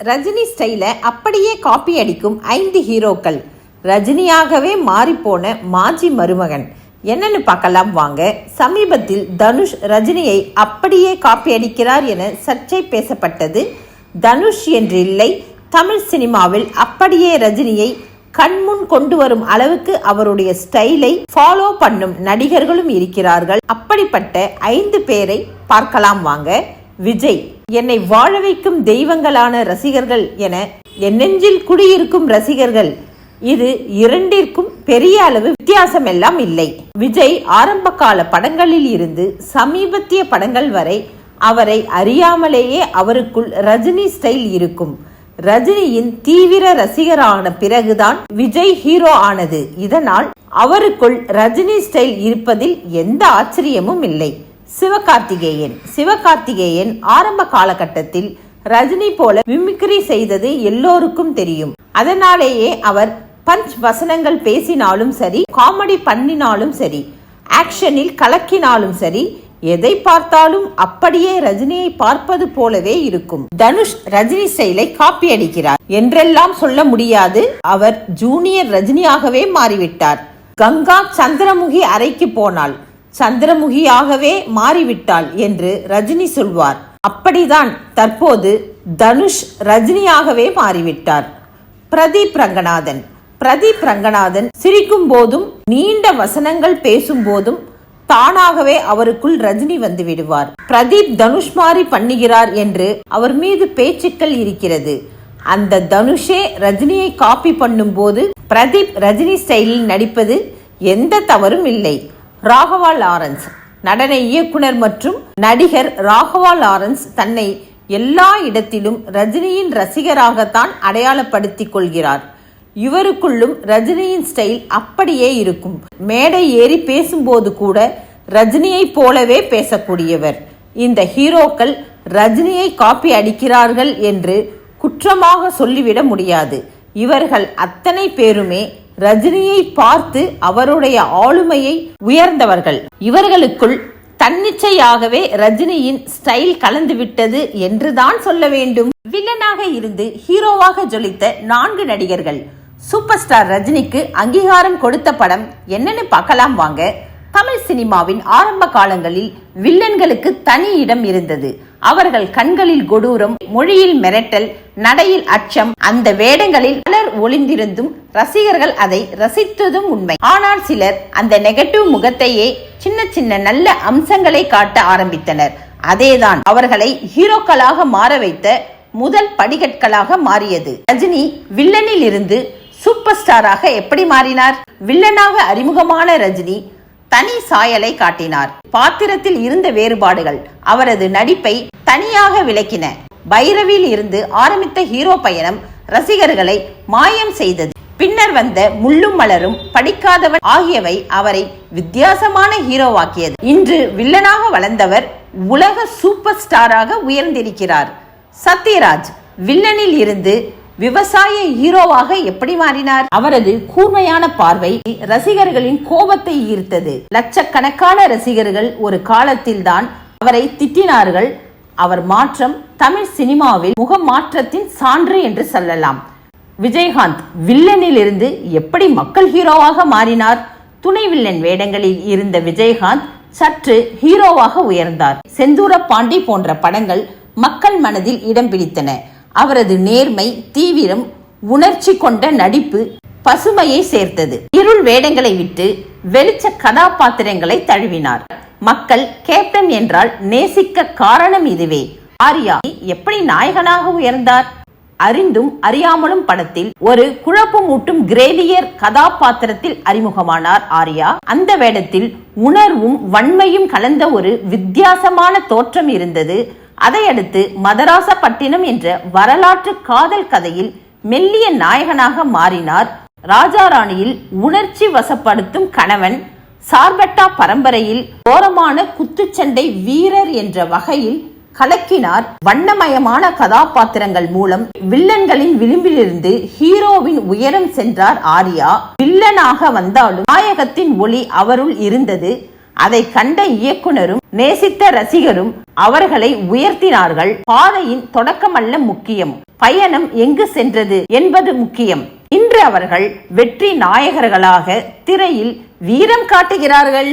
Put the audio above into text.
ரஜினி ஸ்டைலை அப்படியே காப்பி அடிக்கும் ஐந்து ஹீரோக்கள். ரஜினியாகவே மாறிப்போன மாஜி மருமகன். என்னன்னு பார்க்கலாம் வாங்க. சமீபத்தில் தனுஷ் ரஜினியை அப்படியே காப்பி அடிக்கிறார் என சர்ச்சை பேசப்பட்டது. தனுஷ் என்று இல்லை தமிழ் சினிமாவில் அப்படியே ரஜினியை கண்முன் கொண்டு வரும் அளவுக்கு அவருடைய ஸ்டைலை ஃபாலோ பண்ணும் நடிகர்களும் இருக்கிறார்கள். அப்படிப்பட்ட ஐந்து பேரை பார்க்கலாம் வாங்க. விஜய் என்னை வாழ வைக்கும் தெய்வங்களான ரசிகர்கள் என என் நெஞ்சில் குடியிருக்கும் ரசிகர்கள். இது இரண்டிற்கும் பெரிய அளவு வித்தியாசம் எல்லாம் இல்லை. விஜய் ஆரம்ப கால படங்களில் இருந்து சமீபத்திய படங்கள் வரை அவரை அறியாமலேயே அவருக்குள் ரஜினி ஸ்டைல் இருக்கும். ரஜினியின் தீவிர ரசிகரான பிறகுதான் விஜய் ஹீரோ ஆனது. இதனால் அவருக்குள் ரஜினி ஸ்டைல் இருப்பதில் எந்த ஆச்சரியமும் இல்லை. சிவகார்த்திகேயன். சிவகார்த்திகேயன் ஆரம்ப காலகட்டத்தில் ரஜினி போல மிமிக்ரி செய்தது எல்லோருக்கும் தெரியும். அதனாலேயே அவர் பஞ்ச் வசனங்கள் பேசினாலும் சரி காமெடி பண்ணினாலும் சரி ஆக்ஷனில் கலக்கினாலும் சரி எதை பார்த்தாலும் அப்படியே ரஜினியை பார்ப்பது போலவே இருக்கும். தனுஷ் ரஜினி செயலை காப்பி அடிக்கிறார். என்றெல்லாம் சொல்ல முடியாது. அவர் ஜூனியர் ரஜினியாகவே மாறிவிட்டார். கங்கா சந்திரமுகி அறைக்கு போனாள். சந்திரமுகியாகவே மாறிவிட்டாள் என்று ரஜினி சொல்வார். அப்படிதான் தற்போது தனுஷ் ரஜினியாகவே மாறிவிட்டார். பிரதீப் ரங்கநாதன். பிரதீப் ரங்கநாதன் சிரிக்கும் போதும் நீண்ட வசனங்கள் பேசும் போதும் தானாகவே அவருக்குள் ரஜினி வந்து விடுவார். பிரதீப் தனுஷ் மாறி பண்ணுகிறார் என்று அவர் மீது பேச்சுக்கள் இருக்கிறது. அந்த தனுஷே ரஜினியை காப்பி பண்ணும்போது பிரதீப் ரஜினி ஸ்டைலில் நடிப்பது எந்த தவறும் இல்லை. ராகவா லாரன்ஸ் நடன இயக்குனர் மற்றும் நடிகர் ராகவா லாரன்ஸ் தன்னை எல்லா இடத்திலும் ரஜினியின் ரசிகராகத்தான் அடையாளப்படுத்திக் கொள்கிறார். இவருக்குள்ளும் ரஜினியின் ஸ்டைல் அப்படியே இருக்கும். மேடை ஏறி பேசும்போது கூட ரஜினியை போலவே பேசக்கூடியவர். இந்த ஹீரோக்கள் ரஜினியை காப்பி அடிக்கிறார்கள் என்று குற்றமாக சொல்லிவிட முடியாது. இவர்கள் அத்தனை பேருமே ரஜினியை பார்த்து அவருடைய ஆளுமையை உயர்ந்தவர்கள். இவர்களுக்குள் தன்னிச்சையாகவே ரஜினியின் ஸ்டைல் கலந்துவிட்டது என்றுதான் சொல்ல வேண்டும். வில்லனாக இருந்து ஹீரோவாக ஜொலித்த நான்கு நடிகர்கள். சூப்பர் ஸ்டார் ரஜினிக்கு அங்கீகாரம் கொடுத்த படம் என்னன்னு பார்க்கலாம் வாங்க. தமிழ் சினிமாவின் ஆரம்ப காலங்களில் வில்லன்களுக்கு தனி இடம் இருந்தது. அவர்கள் கண்களில் கொடூரம் மொழியில் மிரட்டல் நடையில் அச்சம் அந்த வேடங்களில் பல ஒளிந்திருந்தும் ரசிகர்கள் அதை ரசித்ததும் உண்மை. ஆனால் சிலர் அந்த நெகட்டிவ் முகத்தையே சின்ன சின்ன நல்ல அம்சங்களை காட்ட ஆரம்பித்தனர். அதேதான் அவர்களை ஹீரோக்களாக மாற வைத்த முதல் படிகட்களாக மாறியது. ரஜினி வில்லனில் இருந்து சூப்பர் ஸ்டாராக எப்படி மாறினார்? வில்லனாக அறிமுகமான ரஜினி தனி சாயலை காட்டினார். பாத்திரத்தில் இருந்த வேறுபாடுகள் அவரது நடிப்பை தனியாக விளக்கின. பைரவியில் இருந்து ஆரம்பித்த ஹீரோ பயணம் ரசிகர்களை மாயம் செய்தது. பின்னர் வந்த முள்ளும் மலரும் படிக்காதவன் ஆகியவை அவரை வித்தியாசமான ஹீரோவாக்கியது. இன்று வில்லனாக வளர்ந்தவர் உலக சூப்பர் ஸ்டாராக உயர்ந்திருக்கிறார். சத்யராஜ் வில்லனில் இருந்து விவசாய ஹீரோவாக எப்படி மாறினார்? அவரது கூர்மையான பார்வை ரசிகர்களின் கோபத்தை ஈர்த்தது. லட்சக்கணக்கான ரசிகர்கள் ஒரு காலத்தில் தான் அவரை திட்டினார்கள். அவர் மாற்றம் தமிழ் சினிமாவில் முக மாற்றத்தின் சான்று என்று சொல்லலாம். விஜயகாந்த் வில்லனில் இருந்து எப்படி மக்கள் ஹீரோவாக மாறினார்? துணை வில்லன் வேடங்களில் இருந்த விஜயகாந்த் சற்று ஹீரோவாக உயர்ந்தார். செந்தூர பாண்டி போன்ற படங்கள் மக்கள் மனதில் இடம் பிடித்தன. அவரது நேர்மை தீவிரம் உணர்ச்சி கொண்ட நடிப்பு பசுமையை சேர்த்தது. இருள் வேடங்களை விட்டு வெளிச்ச கதாபாத்திரங்களை தழுவினார். மக்கள் கேப்டன் என்றால் நேசிக்க காரணம் இதுவே. ஆர்யா எப்படி நாயகனாக உயர்ந்தார்? அறிந்தும் அறியாமலும் படத்தில் ஒரு குழப்பமூட்டும் கிரேலியர் கதாபாத்திரத்தில் அறிமுகமானார் ஆர்யா. அந்த வேடத்தில் உணர்வும் வன்மையும் கலந்த ஒரு வித்தியாசமான தோற்றம் இருந்தது. அதையடுத்து மதராசப்பட்டினம் என்ற வரலாற்று காதல் கதையில் மெல்லிய நாயகனாக மாறினார் ராஜாராணியில் உணர்ச்சி வசப்படுத்தும் கணவன் சார்பட்டா பரம்பரையில் கோரமான குத்துச்சண்டை வீரர் என்ற வகையில் கலக்கினார். வண்ணமயமான கதாபாத்திரங்கள் மூலம் வில்லன்களின் விளிம்பிலிருந்து ஹீரோவின் உயரம் சென்றார் ஆர்யா. வில்லனாக வந்தாலும் நாயகத்தின் ஒளி அவருள் இருந்தது. அதை கண்ட இயக்குனரும் நேசித்த ரசிகரும் அவர்களை உயர்த்தினார்கள். பாதையின் தொடக்கமல்ல முக்கியம். பயணம் எங்கு சென்றது என்பது முக்கியம். அவர்கள் வெற்றி நாயகர்களாக திரையில் வீரம் காட்டுகிறார்கள்.